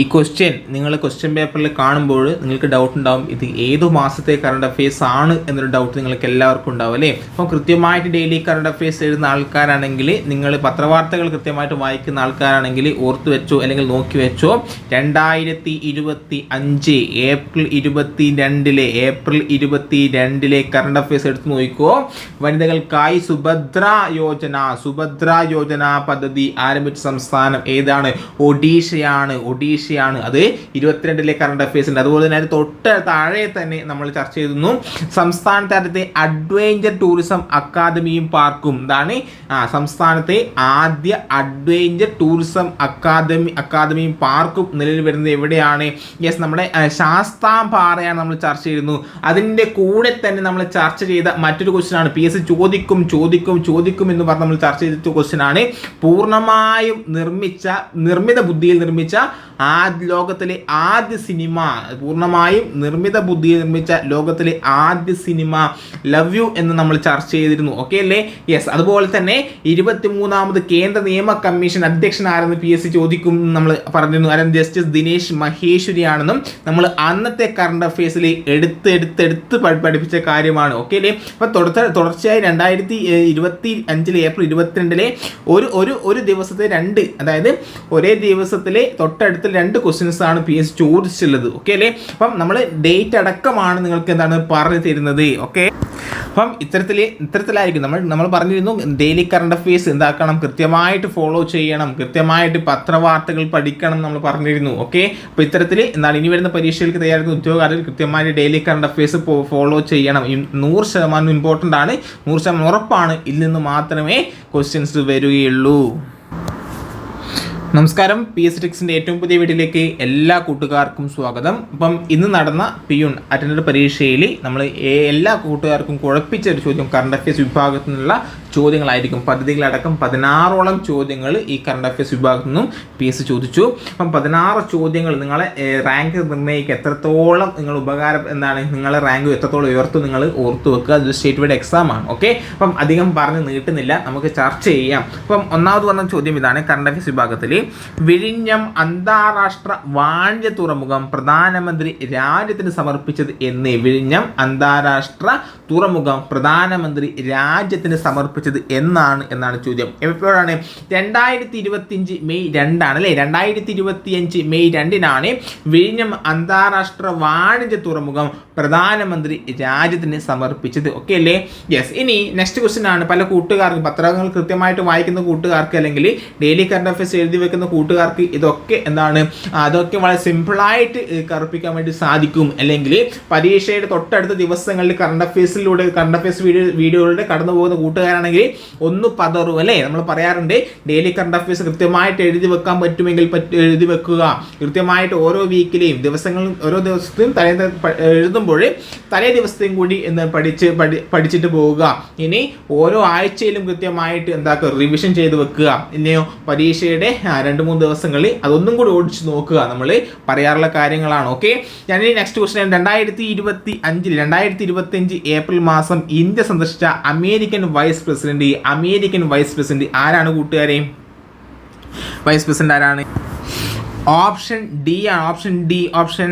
ഈ ക്വസ്റ്റ്യൻ നിങ്ങൾ ക്വസ്റ്റ്യൻ പേപ്പറിൽ കാണുമ്പോൾ നിങ്ങൾക്ക് ഡൗട്ട് ഉണ്ടാവും ഇത് ഏത് മാസത്തെ കറണ്ട് അഫയേഴ്സ് ആണ് എന്നൊരു ഡൗട്ട് നിങ്ങൾക്ക് എല്ലാവർക്കും ഉണ്ടാവും അല്ലേ? അപ്പോൾ കൃത്യമായിട്ട് ഡെയിലി കറണ്ട് അഫയേഴ്സ് എഴുതുന്ന ആൾക്കാരാണെങ്കിൽ നിങ്ങൾ പത്രവാർത്തകൾ കൃത്യമായിട്ട് വായിക്കുന്ന ആൾക്കാരാണെങ്കിൽ ഓർത്ത് വെച്ചോ അല്ലെങ്കിൽ നോക്കി വെച്ചോ രണ്ടായിരത്തി ഇരുപത്തി അഞ്ച് ഏപ്രിൽ ഇരുപത്തി രണ്ടിലെ ഏപ്രിൽ ഇരുപത്തി രണ്ടിലെ കറണ്ട് അഫയേഴ്സ് എടുത്ത് നോക്കിക്കോ. വനിതകൾക്കായി സുഭദ്ര യോജന സുഭദ്ര യോജന പദ്ധതി ആരംഭിച്ച സംസ്ഥാനം ഏതാണ്? ഒഡീഷയാണ്. ഒഡീഷയാണ് അത് ഇരുപത്തിരണ്ടിലെ കറണ്ട് അഫയേഴ്സ് ഉണ്ട് അതുപോലെ തന്നെ അത് തൊട്ട് താഴെ തന്നെ നമ്മൾ ചർച്ച ചെയ്തിരുന്നു. സംസ്ഥാനത്തെ അഡ്വഞ്ചർ ടൂറിസം അക്കാദമിയും പാർക്കും ആ സംസ്ഥാനത്തെ ആദ്യ അഡ്വഞ്ചർ ടൂറിസം അക്കാദമി അക്കാദമിയും പാർക്കും നിലവിൽ വരുന്നത് എവിടെയാണ്? യെസ് നമ്മുടെ ശാസ്താം ശാസ്താംപാറയാണ് നമ്മൾ ചർച്ച ചെയ്യുന്നു അതിന്റെ കൂടെ തന്നെ നമ്മൾ ചർച്ച ചെയ്ത മറ്റൊരു ക്വസ്റ്റ്യൻ ആണ്. പി എസ് ചോദിക്കും ചോദിക്കും ചോദിക്കും എന്ന് പറഞ്ഞ് നമ്മൾ ചർച്ച ചെയ്ത ആണ്. പൂർണമായും നിർമ്മിച്ച നിർമ്മിത ബുദ്ധിയിൽ നിർമ്മിച്ച ആ ലോകത്തിലെ ആദ്യ സിനിമ പൂർണമായും നിർമ്മിത ബുദ്ധിയിൽ നിർമ്മിച്ച ലോകത്തിലെ ആദ്യ സിനിമ ലവ് യു എന്ന് നമ്മൾ ചർച്ച ചെയ്തിരുന്നു. ഓക്കെ അല്ലേ? യെസ് അതുപോലെ തന്നെ ഇരുപത്തി മൂന്നാമത് കേന്ദ്ര നിയമ കമ്മീഷൻ അധ്യക്ഷൻ ആരെന്ന് പി എസ് സി ചോദിക്കും നമ്മൾ പറഞ്ഞിരുന്നു. ആരും ജസ്റ്റിസ് ദിനേശ് മഹേശ്വരിയാണെന്നും നമ്മൾ അന്നത്തെ കറണ്ട് അഫയേഴ്സിൽ എടുത്ത് എടുത്ത് എടുത്ത് പഠി- പഠിപ്പിച്ച കാര്യമാണ്. ഓക്കെ അല്ലേ? അപ്പം തുടർച്ച തുടർച്ചയായി രണ്ടായിരത്തി ഇരുപത്തി അഞ്ചിലെ ഏപ്രിൽ ഇരുപത്തിരണ്ടിലെ ഒരു ഒരു ഒരു ദിവസത്തെ രണ്ട് അതായത് ഒരേ ദിവസത്തിലെ തൊട്ടടുത്ത രണ്ട് ക്വസ്റ്റ്യൻസ് ആണ് പി എസ് ചോദിച്ചുള്ളത് ഓക്കെ അല്ലേ? അപ്പം നമ്മൾ ഡേറ്റ് അടക്കമാണ് നിങ്ങൾക്ക് എന്താണ് പറഞ്ഞു തരുന്നത്. ഓക്കെ അപ്പം ഇത്തരത്തിൽ ഇത്തരത്തിലായിരിക്കും നമ്മൾ നമ്മൾ പറഞ്ഞിരുന്നു ഡെയിലി കറണ്ട് അഫയേഴ്സ് എന്താക്കണം കൃത്യമായിട്ട് ഫോളോ ചെയ്യണം കൃത്യമായിട്ട് പത്രവാർത്തകൾ പഠിക്കണം നമ്മൾ പറഞ്ഞിരുന്നു. ഓക്കെ അപ്പോൾ ഇത്തരത്തിൽ എന്നാൽ ഇനി വരുന്ന പരീക്ഷകൾക്ക് തയ്യാറെടുക്കുന്ന ഉദ്യോഗാർത്ഥികൾ കൃത്യമായിട്ട് ഡെയിലി കറണ്ട് അഫയേഴ്സ് ഫോളോ ചെയ്യണം. നൂറ് ശതമാനം ഇമ്പോർട്ടന്റ് ആണ്. നൂറ് ശതമാനം ഉറപ്പാണ്. ഇതിൽ നിന്ന് മാത്രമേ ക്വസ്റ്റ്യൻസ് വരികയുള്ളൂ. നമസ്കാരം. പി എസ് ടിക്സിന്റെ ഏറ്റവും പുതിയ വീട്ടിലേക്ക് എല്ലാ കൂട്ടുകാർക്കും സ്വാഗതം. അപ്പം ഇന്ന് നടന്ന പിയൂൺ അറ്റൻഡർ പരീക്ഷയിൽ നമ്മൾ എല്ലാ കൂട്ടുകാർക്കും കുഴപ്പിച്ച ഒരു ചോദ്യം കറണ്ട് അഫയേഴ്സ് വിഭാഗത്തിൽ നിന്നുള്ള ചോദ്യങ്ങളായിരിക്കും. പദ്ധതികളടക്കം പതിനാറോളം ചോദ്യങ്ങൾ ഈ കറണ്ട് അഫയേഴ്സ് വിഭാഗത്തിൽ നിന്നും പി എസ് ചോദിച്ചു. അപ്പം പതിനാറ് ചോദ്യങ്ങൾ നിങ്ങളെ റാങ്ക് നിർണയിക്കുക എത്രത്തോളം നിങ്ങൾ ഉപകാരം എന്താണ് നിങ്ങളെ റാങ്ക് എത്രത്തോളം ഉയർത്തും നിങ്ങൾ ഓർത്തു വെക്കുക. അത് സ്റ്റേറ്റ് വൈഡ് എക്സാം ആണ്. ഓക്കെ അപ്പം അധികം പറഞ്ഞ് നീട്ടുന്നില്ല. നമുക്ക് ചർച്ച ചെയ്യാം. അപ്പം ഒന്നാമത് വന്ന ചോദ്യം ഇതാണ് കറണ്ട് അഫയേഴ്സ് വിഭാഗത്തിൽ വിഴിഞ്ഞം അന്താരാഷ്ട്ര വാണിജ്യ തുറമുഖം പ്രധാനമന്ത്രി രാജ്യത്തിന് സമർപ്പിച്ചത് എന്ന് വിഴിഞ്ഞം അന്താരാഷ്ട്ര തുറമുഖം പ്രധാനമന്ത്രി രാജ്യത്തിന് സമർപ്പിച്ചത് എന്നാണ് എന്നാണ് ചോദ്യം. എപ്പോഴാണ്? രണ്ടായിരത്തി ഇരുപത്തിയഞ്ച് മെയ് രണ്ടാണ് അല്ലേ? രണ്ടായിരത്തി ഇരുപത്തിയഞ്ച് മെയ് രണ്ടിനാണ് വിഴിഞ്ഞം അന്താരാഷ്ട്ര വാണിജ്യ തുറമുഖം പ്രധാനമന്ത്രി രാജ്യത്തിന് സമർപ്പിച്ചത്. ഓക്കെ അല്ലേ? യെസ് ഇനി നെക്സ്റ്റ് ക്വസ്റ്റ്യൻ ആണ്. പല കൂട്ടുകാർക്കും പത്രങ്ങൾ കൃത്യമായിട്ട് വായിക്കുന്ന കൂട്ടുകാർക്ക് അല്ലെങ്കിൽ ഡെയിലി കറണ്ട് അഫയേഴ്സ് എഴുതി വെക്കുന്ന കൂട്ടുകാർക്ക് ഇതൊക്കെ എന്താണ്? അതൊക്കെ വളരെ സിമ്പിളായിട്ട് കറുപ്പിക്കാൻ വേണ്ടി സാധിക്കും. അല്ലെങ്കിൽ പരീക്ഷയുടെ തൊട്ടടുത്ത ദിവസങ്ങളിൽ കറണ്ട് അഫയേഴ്സിലൂടെ കറണ്ട് അഫയേഴ്സ് വീഡിയോ വീഡിയോയിലൂടെ കടന്നു പോകുന്ന ഒന്ന് പതറും അല്ലേ? നമ്മൾ പറയാറുണ്ട് ഡെയിലി കറണ്ട് അഫയേഴ്സ് കൃത്യമായിട്ട് എഴുതി വെക്കാൻ പറ്റുമെങ്കിൽ പറ്റ എഴുതി വെക്കുക. കൃത്യമായിട്ട് ഓരോ വീക്കിലെയും ദിവസങ്ങളും ഓരോ ദിവസത്തെയും തലേ എഴുതുമ്പോൾ തലേ ദിവസത്തെയും കൂടി എന്ന് പഠിച്ച് പഠി പഠിച്ചിട്ട് പോവുക. ഇനി ഓരോ ആഴ്ചയിലും കൃത്യമായിട്ട് എന്താക്കുക? റിവിഷൻ ചെയ്ത് വെക്കുക. ഇനിയോ പരീക്ഷയുടെ രണ്ട് മൂന്ന് ദിവസങ്ങളിൽ അതൊന്നും കൂടി ഓടിച്ച് നോക്കുക. നമ്മൾ പറയാറുള്ള കാര്യങ്ങളാണ്. ഓക്കെ? ഞാൻ നെക്സ്റ്റ് ക്വസ്റ്റൻ രണ്ടായിരത്തി ഇരുപത്തി അഞ്ചിൽ രണ്ടായിരത്തി ഇരുപത്തി അഞ്ച് ഏപ്രിൽ മാസം ഇന്ത്യ സന്ദർശിച്ച American vice president American vice president ആരാണ് കൂട്ടുകാരെ? വൈസ് പ്രസിഡന്റ് ആരാണ്? ഓപ്ഷൻ ഡി ആണ്. ഓപ്ഷൻ ഡി ഓപ്ഷൻ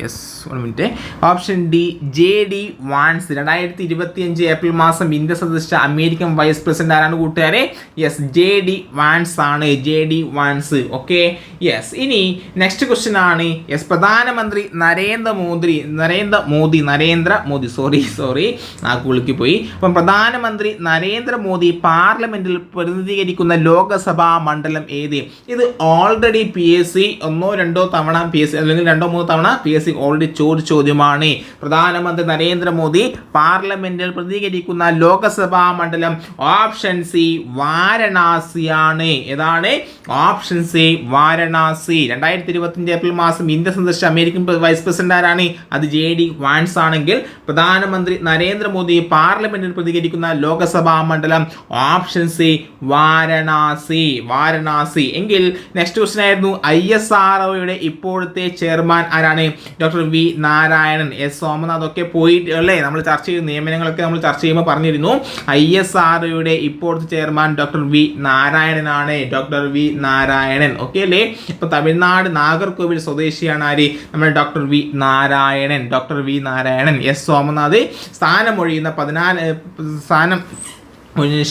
യെസ് ഒരു minute option D J D Vance രണ്ടായിരത്തി ഇരുപത്തി അഞ്ച് ഏപ്രിൽ മാസം ഇന്ത്യ സന്ദർശിച്ച അമേരിക്കൻ വൈസ് പ്രസിഡന്റ് ആരാണ് കൂട്ടുകാരെ? യെസ് ജെ ഡി വാൻസ് ആണ്. J D Vance okay yes ഇനി നെക്സ്റ്റ് ക്വസ്റ്റ്യൻ ആണ്. യെസ് പ്രധാനമന്ത്രി നരേന്ദ്ര മോദി നരേന്ദ്ര മോദി നരേന്ദ്ര മോദി. സോറി സോറി ആ കുളിക്ക് പോയി അപ്പം പ്രധാനമന്ത്രി നരേന്ദ്ര മോദി പാർലമെന്റിൽ പ്രതിനിധീകരിക്കുന്ന ലോകസഭാ മണ്ഡലം ഏത്? ഇത് ഓൾറെഡി പി എസ് സി ഒന്നോ രണ്ടോ തവണ പി എസ് സി അല്ലെങ്കിൽ രണ്ടോ മൂന്നോ തവണ പി എസ് സി ഓൾറെഡി ചോദിച്ച ചോദ്യമാണ്. പ്രധാനമന്ത്രി നരേന്ദ്രമോദി പാർലമെന്റിൽ പ്രതികരിക്കുന്ന ലോക്സഭാ മണ്ഡലം ഓപ്ഷൻ സി വാരണാസിയാണ്. ഏതാണ്? Option C Varanasi. രണ്ടായിരത്തി ഇരുപത്തിയഞ്ച് ഏപ്രിൽ മാസം ഇന്ത്യ സന്ദർശിച്ച അമേരിക്കൻ വൈസ് പ്രസിഡന്റ് ആരാണ്? അത് ജെ ഡി വാൻസ് ആണെങ്കിൽ പ്രധാനമന്ത്രി നരേന്ദ്രമോദി പാർലമെന്റിൽ പ്രതികരിക്കുന്ന ലോക്സഭാ മണ്ഡലം ഓപ്ഷൻ സി വാരണാസി. വാരണാസി. എങ്കിൽ നെക്സ്റ്റ് ക്വസ്റ്റൻ ആയിരുന്നു. ഐ എസ് ആർ ഒയുടെ ഇപ്പോഴത്തെ ചെയർമാൻ ആരാണ്? Doctor V Narayanan. S Somanath ഒക്കെ പോയിട്ട് അല്ലേ? നമ്മൾ ചർച്ച ചെയ്ത നിയമനങ്ങളൊക്കെ നമ്മൾ ചർച്ച ചെയ്യുമ്പോൾ പറഞ്ഞിരുന്നു. ഐ എസ് ആർ ഒയുടെ ഇപ്പോഴത്തെ chairman doctor V നാരായണനാണ്. Doctor V Narayanan. Okay അല്ലേ? ഇപ്പൊ തമിഴ്നാട് നാഗർകോവിൽ സ്വദേശിയാണ് ആര്? നമ്മൾ doctor V Narayanan. Doctor V Narayanan. S Somanath സ്ഥാനമൊഴിയുന്ന പതിനാല് സ്ഥാനം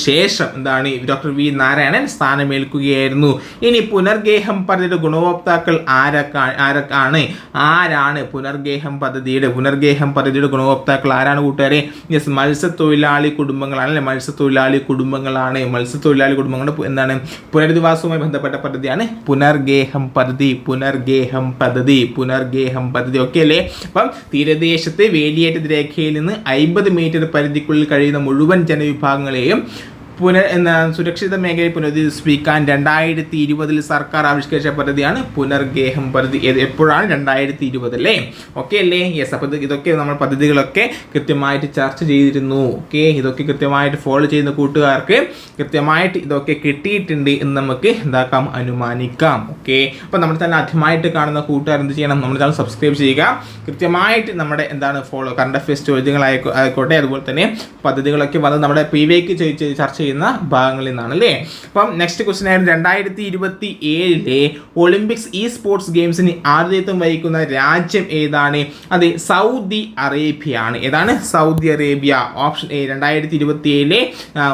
ശേഷം എന്താണ് ഡോക്ടർ വി നാരായണൻ സ്ഥാനമേൽക്കുകയായിരുന്നു. ഇനി പുനർഗേഹം പദ്ധതിയുടെ ഗുണഭോക്താക്കൾ ആരൊക്കെ ആരൊക്കെയാണ് ആരാണ് പുനർഗേഹം പദ്ധതിയുടെ പുനർഗേഹം പദ്ധതിയുടെ ഗുണഭോക്താക്കൾ ആരാണ് കൂട്ടുകാരെ? യെസ് മത്സ്യത്തൊഴിലാളി കുടുംബങ്ങളാണ് അല്ലെ? മത്സ്യത്തൊഴിലാളി കുടുംബങ്ങളാണ്. മത്സ്യത്തൊഴിലാളി കുടുംബങ്ങളുടെ എന്താണ് പുനരധിവാസവുമായി ബന്ധപ്പെട്ട പദ്ധതിയാണ് പുനർഗേഹം പദ്ധതി പുനർഗേഹം പദ്ധതി പുനർഗേഹം പദ്ധതി. ഓക്കെ അല്ലേ? അപ്പം തീരദേശത്തെ വേലിയേറ്റ രേഖയിൽ നിന്ന് അമ്പത് മീറ്റർ പരിധിക്കുള്ളിൽ കഴിയുന്ന മുഴുവൻ ജനവിഭാഗങ്ങളെയും முடியும் എന്താ സുരക്ഷിത മേഖലയിൽ പുനരധിവസിപ്പിക്കാൻ രണ്ടായിരത്തി ഇരുപതിൽ സർക്കാർ ആവിഷ്കരിച്ച പദ്ധതിയാണ് പുനർഗേഹം പദ്ധതി. എപ്പോഴാണ് രണ്ടായിരത്തി ഇരുപത് അല്ലേ? ഓക്കെ അല്ലേ യെസ് അപ്പോൾ ഇത് ഇതൊക്കെ നമ്മൾ പദ്ധതികളൊക്കെ കൃത്യമായിട്ട് ചർച്ച ചെയ്തിരുന്നു. ഓക്കെ ഇതൊക്കെ കൃത്യമായിട്ട് ഫോളോ ചെയ്യുന്ന കൂട്ടുകാർക്ക് കൃത്യമായിട്ട് ഇതൊക്കെ കിട്ടിയിട്ടുണ്ട് എന്ന് നമുക്ക് എന്താക്കാം? അനുമാനിക്കാം. ഓക്കെ അപ്പോൾ നമ്മൾ തന്നെ ആദ്യമായിട്ട് കാണുന്ന കൂട്ടുകാർ എന്ത് ചെയ്യണം? നമ്മൾ തന്നെ സബ്സ്ക്രൈബ് ചെയ്യുക. കൃത്യമായിട്ട് നമ്മുടെ എന്താണ് ഫോളോ കറണ്ട് അഫയേഴ്സ് ആയിക്കോട്ടെ. അതുപോലെ തന്നെ പദ്ധതികളൊക്കെ വന്ന് നമ്മുടെ പി വിക്ക് ചർച്ച ചെയ്യുന്ന ഭാഗങ്ങളിൽ നിന്നാണ് അല്ലേ അപ്പം നെക്സ്റ്റ് ക്വസ്റ്റ്യൻ ആയിരുന്നു. രണ്ടായിരത്തി ഇരുപത്തി ഏഴിലെ ഒളിമ്പിക്സ് ഇ സ്പോർട്സ് ഗെയിംസിന് ആതിഥ്യത്വം വഹിക്കുന്ന രാജ്യം ഏതാണ്? അതെ സൗദി അറേബ്യ ആണ് ഏതാണ്? Saudi Arabia. ഓപ്ഷൻ എ രണ്ടായിരത്തി ഇരുപത്തി ഏഴിലെ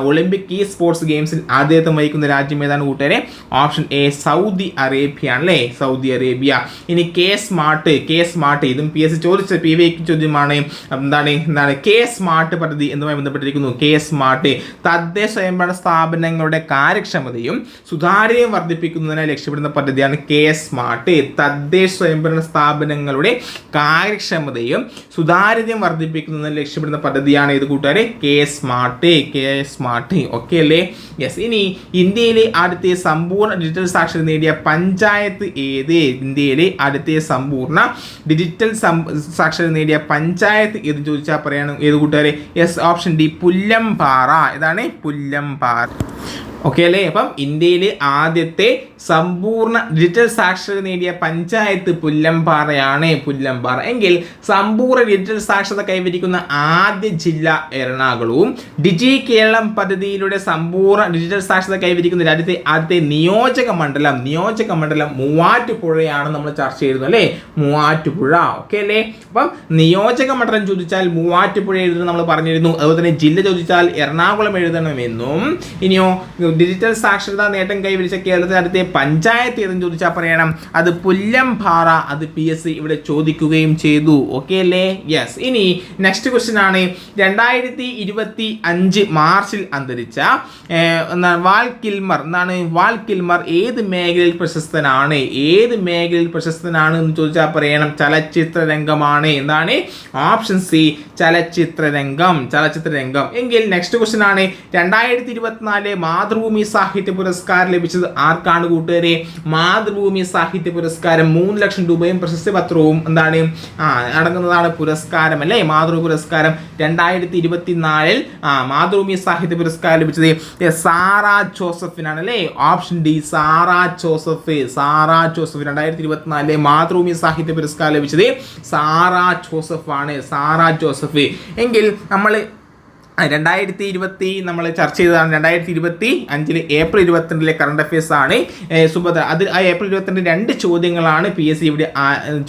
ഒളിമ്പിക് ഇ സ്പോർട്സ് ഗെയിംസിൽ ആതിഥ്യത്വം വഹിക്കുന്ന രാജ്യം ഏതാണ് കൂട്ടുകാരെ? ഓപ്ഷൻ എ സൗദി അറേബ്യ ആണ് അല്ലേ സൗദി അറേബ്യ. ഇനി കെ സ്മാർട്ട് കെ സ്മാർട്ട് ഇതും പി എസ് ചോദിച്ച പി വി ചോദ്യമാണ്. എന്താണ്? എന്താണ്? കെ സ്മാർട്ട് പദ്ധതി എന്നുമായി ബന്ധപ്പെട്ടിരിക്കുന്നു? കെ സ്മാർട്ട് തദ്ദേശ സ്വയംഭരണ സ്ഥാപനങ്ങളുടെ കാര്യക്ഷമതയും സുതാര്യതയും വർദ്ധിപ്പിക്കുന്നതിനെ ലക്ഷ്യപ്പെടുന്ന പദ്ധതിയാണ് കെ സ്മാർട്ട്. തദ്ദേശ സ്വയംഭരണ സ്ഥാപനങ്ങളുടെ കാര്യക്ഷമതയും സുതാര്യതയും വർദ്ധിപ്പിക്കുന്നതിന് ലക്ഷ്യപ്പെടുന്ന പദ്ധതിയാണ് ഇത് കൂട്ടുകാരെ K smart. K smart okay അല്ലേ? യെസ്. ഇനി ഇന്ത്യയിലെ ആദ്യത്തെ സമ്പൂർണ ഡിജിറ്റൽ സാക്ഷരത നേടിയ പഞ്ചായത്ത് ഏത്? ഇന്ത്യയിലെ ആദ്യത്തെ സമ്പൂർണ ഡിജിറ്റൽ സാക്ഷരത നേടിയ പഞ്ചായത്ത് ഏത് ചോദിച്ചാൽ പറയണം ഏത് കൂട്ടുകാരെ? യെസ്. Option D Pullampara. ഇതാണ് പുല്ലംപാറ ഓക്കെ അല്ലേ? അപ്പം ഇന്ത്യയിൽ ആദ്യത്തെ സമ്പൂർണ ഡിജിറ്റൽ സാക്ഷരത നേടിയ പഞ്ചായത്ത് പുല്ലമ്പാറയാണ് പുല്ലമ്പാറ എങ്കിൽ സമ്പൂർണ ഡിജിറ്റൽ സാക്ഷരത കൈവരിക്കുന്ന ആദ്യ ജില്ല എറണാകുളവും ഡിജി കേരളം പദ്ധതിയിലൂടെ സമ്പൂർണ ഡിജിറ്റൽ സാക്ഷരത കൈവരിക്കുന്ന രാജ്യത്തെ ആദ്യത്തെ നിയോജക മണ്ഡലം നിയോജക മണ്ഡലം മൂവാറ്റുപുഴയാണ് നമ്മൾ ചർച്ച ചെയ്യുന്നത് അല്ലേ? മൂവാറ്റുപുഴ. ഓക്കെ അല്ലേ? അപ്പം നിയോജക മണ്ഡലം ചോദിച്ചാൽ മൂവാറ്റുപുഴ എഴുതണം നമ്മൾ പറഞ്ഞിരുന്നു. അതുപോലെ തന്നെ ജില്ല ചോദിച്ചാൽ എറണാകുളം എഴുതണമെന്നും. ഇനിയോ ഡിജിറ്റൽ സാക്ഷരതാ നേട്ടം കൈവരിച്ച കേരളത്തിൽ അടുത്ത പഞ്ചായത്ത് ഏതെന്ന് ചോദിച്ചാൽ പറയണം? അത് പുല്ലം പുല്ലംപാറ അത് പി എസ് സി ഇവിടെ ചോദിക്കുകയും ചെയ്തു. ഓക്കെ അല്ലേ? യെസ് ഇനി നെക്സ്റ്റ് ക്വസ്റ്റ്യൻ ആണ്. രണ്ടായിരത്തി ഇരുപത്തി അഞ്ച് മാർച്ചിൽ അന്തരിച്ച വാൽ കിൽമർ. എന്നാണ് വാൽ കിൽമർ ഏത് മേഖലയിൽ പ്രശസ്തനാണ്? ഏത് മേഖലയിൽ പ്രശസ്തനാണ് എന്ന് ചോദിച്ചാൽ പറയണം. ചലച്ചിത്ര രംഗമാണ്. എന്താണ്? ഓപ്ഷൻ സി ചലച്ചിത്ര രംഗം. ചലച്ചിത്ര രംഗം. എങ്കിൽ നെക്സ്റ്റ് ക്വസ്റ്റ്യൻ ആണ്. രണ്ടായിരത്തി ഇരുപത്തിനാല് മാതൃഭൂമി സാഹിത്യ പുരസ്കാരം ലഭിച്ചത് ആർക്കാണ് കൂട്ടുകാരെ? മാതൃഭൂമി സാഹിത്യ പുരസ്കാരം മൂന്ന് ലക്ഷം രൂപയും പ്രശസ്തി പത്രവും എന്താണ്? ആ അടങ്ങുന്നതാണ് പുരസ്കാരം അല്ലേ? മാതൃഭൂമി പുരസ്കാരം രണ്ടായിരത്തി ഇരുപത്തിനാലിൽ ആ മാതൃഭൂമി സാഹിത്യ പുരസ്കാരം ലഭിച്ചത് സാറ ജോസഫിനാണ് അല്ലേ? Option D Sarah Joseph. Sara Joseph രണ്ടായിരത്തി ഇരുപത്തിനാലിലെ മാതൃഭൂമി സാഹിത്യ പുരസ്കാരം ലഭിച്ചത് സാറ ജോസഫ് ആണ് സാറ ജോസഫ്. എങ്കിൽ നമ്മൾ രണ്ടായിരത്തി ഇരുപത്തി നമ്മൾ ചർച്ച ചെയ്തതാണ് രണ്ടായിരത്തി ഇരുപത്തി അഞ്ചിൽ ഏപ്രിൽ ഇരുപത്തിരണ്ടിലെ കറണ്ട് അഫയേഴ്സ് ആണ്. സുഭദ്ര അത് ആ ഏപ്രിൽ ഇരുപത്തിരണ്ട് രണ്ട് ചോദ്യങ്ങളാണ് പി എസ് സി ഇവിടെ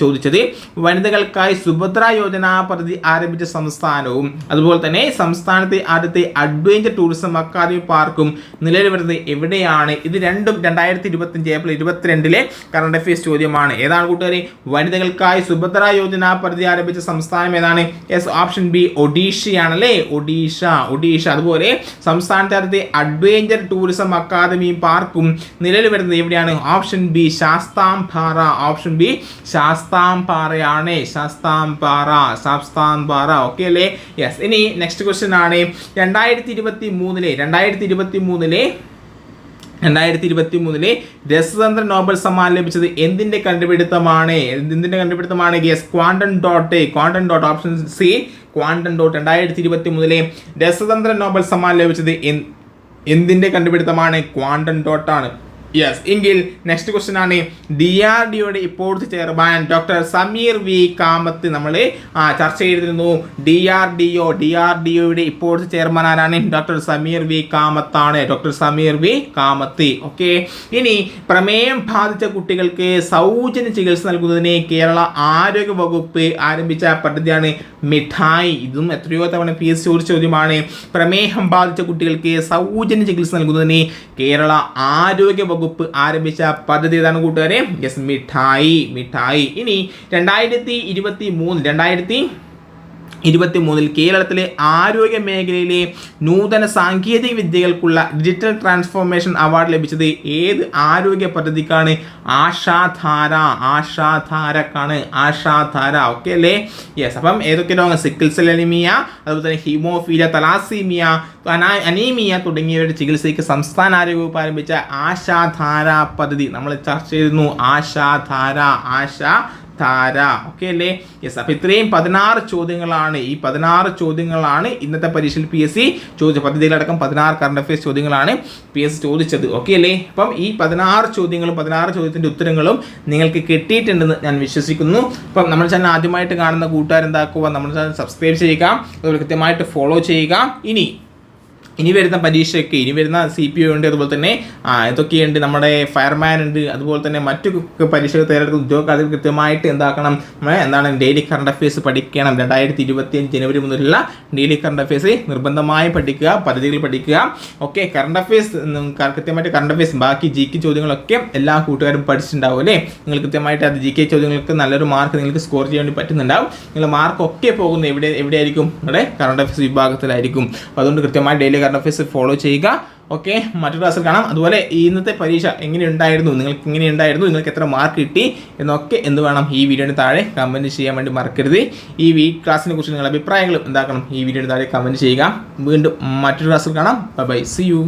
ചോദിച്ചത്. വനിതകൾക്കായി സുഭദ്ര യോജന പദ്ധതി ആരംഭിച്ച സംസ്ഥാനവും അതുപോലെ തന്നെ സംസ്ഥാനത്തെ ആദ്യത്തെ അഡ്വഞ്ചർ ടൂറിസം അക്കാദമി പാർക്കും നിലവിൽ വരുന്നത് എവിടെയാണ്? ഇത് രണ്ടും രണ്ടായിരത്തി ഇരുപത്തിയഞ്ച് ഏപ്രിൽ ഇരുപത്തിരണ്ടിലെ കറണ്ട് അഫയേഴ്സ് ചോദ്യമാണ്. ഏതാണ് കൂട്ടുകാരെ? വനിതകൾക്കായി സുഭദ്ര യോജന പദ്ധതി ആരംഭിച്ച സംസ്ഥാനം ഏതാണ്? എസ് ഓപ്ഷൻ ബി ഒഡീഷയാണല്ലേ ഒഡീഷ ഒഡീഷ അതുപോലെ സംസ്ഥാനത്തെ അഡ്വഞ്ചർ ടൂറിസം അക്കാദമിയും പാർക്കും നിലവിൽ വരുന്നത് എവിടെയാണ്? Option B Sasthampara. Option B ശാസ്താംപാറയാണ്. Sasthampara Sasthampara. Okay അല്ലേ? യെസ് ഇനി നെക്സ്റ്റ് ക്വസ്റ്റ്യൻ ആണ്. രണ്ടായിരത്തി ഇരുപത്തി മൂന്നിലെ രണ്ടായിരത്തി ഇരുപത്തി മൂന്നിലെ രണ്ടായിരത്തി ഇരുപത്തി മൂന്നിലെ രസതന്ത്ര നോബൽ സമ്മാനം ലഭിച്ചത് എന്തിന്റെ കണ്ടുപിടുത്തമാണ്? എന്തിന്റെ കണ്ടുപിടുത്തമാണ്? Yes quantum dot quantum dot option C quantum dot രണ്ടായിരത്തി ഇരുപത്തി മൂന്നിലെ രസതന്ത്ര നോബൽ സമ്മാനം ലഭിച്ചത് എന്തിന്റെ കണ്ടുപിടുത്തമാണ്? ക്വാണ്ടം ഡോട്ടാണ്. യെസ് എങ്കിൽ നെക്സ്റ്റ് ക്വസ്റ്റ്യൻ ആണ്. ഡി ആർ ഡിയുടെ ഇപ്പോഴത്തെ chairman doctor Sameer V Kamath നമ്മൾ ചർച്ച ചെയ്തിരുന്നു. D R D O D R D ഒയുടെ ഇപ്പോഴത്തെ ചെയർമാൻ ആരാണ്? Doctor Sameer V കാമത്താണ്. Doctor Sameer V Kamath. Okay ഇനി പ്രമേയം ബാധിച്ച കുട്ടികൾക്ക് സൗജന്യ ചികിത്സ നൽകുന്നതിന് കേരള ആരോഗ്യ വകുപ്പ് ആരംഭിച്ച പദ്ധതിയാണ് മിഠായി. ഇതും എത്രയോ തവണ പി എസ് ചോദിച്ച ചോദ്യമാണ്. പ്രമേഹം ബാധിച്ച കുട്ടികൾക്ക് സൗജന്യ ചികിത്സ നൽകുന്നതിന് കേരള ആരോഗ്യ വകുപ്പ് ആരംഭിച്ച പദ്ധതി ഏതാണ് കൂട്ടുകാരെ? യെസ് മിഠായി. മിഠായി. ഇനി രണ്ടായിരത്തി ഇരുപത്തി മൂന്ന് രണ്ടായിരത്തി ഇരുപത്തി മൂന്നിൽ കേരളത്തിലെ ആരോഗ്യ മേഖലയിലെ നൂതന സാങ്കേതിക വിദ്യകൾക്കുള്ള ഡിജിറ്റൽ ട്രാൻസ്ഫോർമേഷൻ അവാർഡ് ലഭിച്ചത് ഏത് ആരോഗ്യ പദ്ധതിക്കാണ്? ആഷാധാര ആഷാധാരക്കാണ് ആഷാധാര ഓക്കെ അല്ലേ? യെസ് അപ്പം ഏതൊക്കെ രോഗം? സിക്കിൾ സെൽ അനിമിയ അതുപോലെ തന്നെ ഹിമോഫീലിയ തലാസീമിയ അനാ- അനീമിയ തുടങ്ങിയവരുടെ ചികിത്സയ്ക്ക് സംസ്ഥാന ആരോഗ്യ വകുപ്പ് ആരംഭിച്ച ആശാധാര പദ്ധതി നമ്മൾ ചർച്ച ചെയ്തിരുന്നു. ആശാധാര ആശാ ധാര ഓക്കെ അല്ലേ? യെസ് അപ്പോൾ ഇത്രയും പതിനാറ് ചോദ്യങ്ങളാണ്. ഈ പതിനാറ് ചോദ്യങ്ങളാണ് ഇന്നത്തെ പരീക്ഷയിൽ പി എസ് സി ചോദിച്ച പദ്ധതിയിലടക്കം പതിനാറ് കറണ്ട് അഫയേഴ്സ് ചോദ്യങ്ങളാണ് പി എസ് ചോദിച്ചത്. ഓക്കെ അല്ലേ? അപ്പം ഈ പതിനാറ് ചോദ്യങ്ങളും പതിനാറ് ചോദ്യത്തിന്റെ ഉത്തരങ്ങളും നിങ്ങൾക്ക് കിട്ടിയിട്ടുണ്ടെന്ന് ഞാൻ വിശ്വസിക്കുന്നു. അപ്പം നമ്മൾ ചാനൽ ആദ്യമായിട്ട് കാണുന്ന കൂട്ടുകാരെന്താക്കുക? നമ്മൾ ചാനൽ സബ്സ്ക്രൈബ് ചെയ്യുക. അതുപോലെ കൃത്യമായിട്ട് ഫോളോ ചെയ്യുക. ഇനി ഇനി വരുന്ന പരീക്ഷയൊക്കെ ഇനി വരുന്ന സി പി ഉണ്ട് അതുപോലെ തന്നെ ആ, എന്തൊക്കെയുണ്ട് നമ്മുടെ ഫയർമാൻ ഉണ്ട് അതുപോലെ തന്നെ മറ്റു പരീക്ഷകൾ തയ്യാറെടുക്കുന്ന ഉദ്യോഗാർത്ഥികൾ കൃത്യമായിട്ട് എന്താക്കണം? എന്താണ് ഡെയിലി കറണ്ട് അഫയേഴ്സ് പഠിക്കണം. രണ്ടായിരത്തി ഇരുപത്തി അഞ്ച് ജനുവരി മുതലുള്ള ഡെയിലി കറണ്ട് അഫയേഴ്സ് നിർബന്ധമായി പഠിക്കുക പദ്ധതികൾ പഠിക്കുക. ഓക്കെ കറണ്ട് അഫയേഴ്സ് കൃത്യമായിട്ട് കറണ്ട് അഫയേഴ്സ് ബാക്കി ജി കെ ചോദ്യങ്ങളൊക്കെ എല്ലാ കൂട്ടുകാരും പഠിച്ചിട്ടുണ്ടാവും അല്ലേ? നിങ്ങൾ കൃത്യമായിട്ട് അത് ജി കെ ചോദ്യങ്ങൾക്ക് നല്ലൊരു മാർക്ക് നിങ്ങൾക്ക് സ്കോർ ചെയ്യാൻ വേണ്ടി പറ്റുന്നുണ്ടാവും. നിങ്ങളുടെ മാർക്ക് ഒക്കെ പോകുന്നത് എവിടെ എവിടെയായിരിക്കും? നിങ്ങളുടെ കറണ്ട് അഫയേഴ്സ് വിഭാഗത്തിലായിരിക്കും. അപ്പോൾ അതുകൊണ്ട് കൃത്യമായി ഡെയിലി കറണ്ട് അഫയേഴ്സ് ഫോളോ ചെയ്യുക. ഓക്കെ മറ്റൊരു ക്ലാസ്സിൽ കാണാം. അതുപോലെ ഇന്നത്തെ പരീക്ഷ എങ്ങനെ ഉണ്ടായിരുന്നു? നിങ്ങൾക്ക് എങ്ങനെ ഉണ്ടായിരുന്നു? നിങ്ങൾക്ക് എത്ര മാർക്ക് കിട്ടി? എന്നൊക്കെ എന്ത് വേണം? ഈ വീഡിയോയുടെ താഴെ കമന്റ് ചെയ്യാൻ വേണ്ടി മറക്കരുത്. ഈ വീ ക്ലാസ്സിനെ കുറിച്ച് നിങ്ങളുടെ അഭിപ്രായങ്ങളും എന്താക്കണം? ഈ വീഡിയോയുടെ താഴെ കമന്റ് ചെയ്യുക. വീണ്ടും മറ്റൊരു ക്ലാസ്സിൽ കാണാം. By C U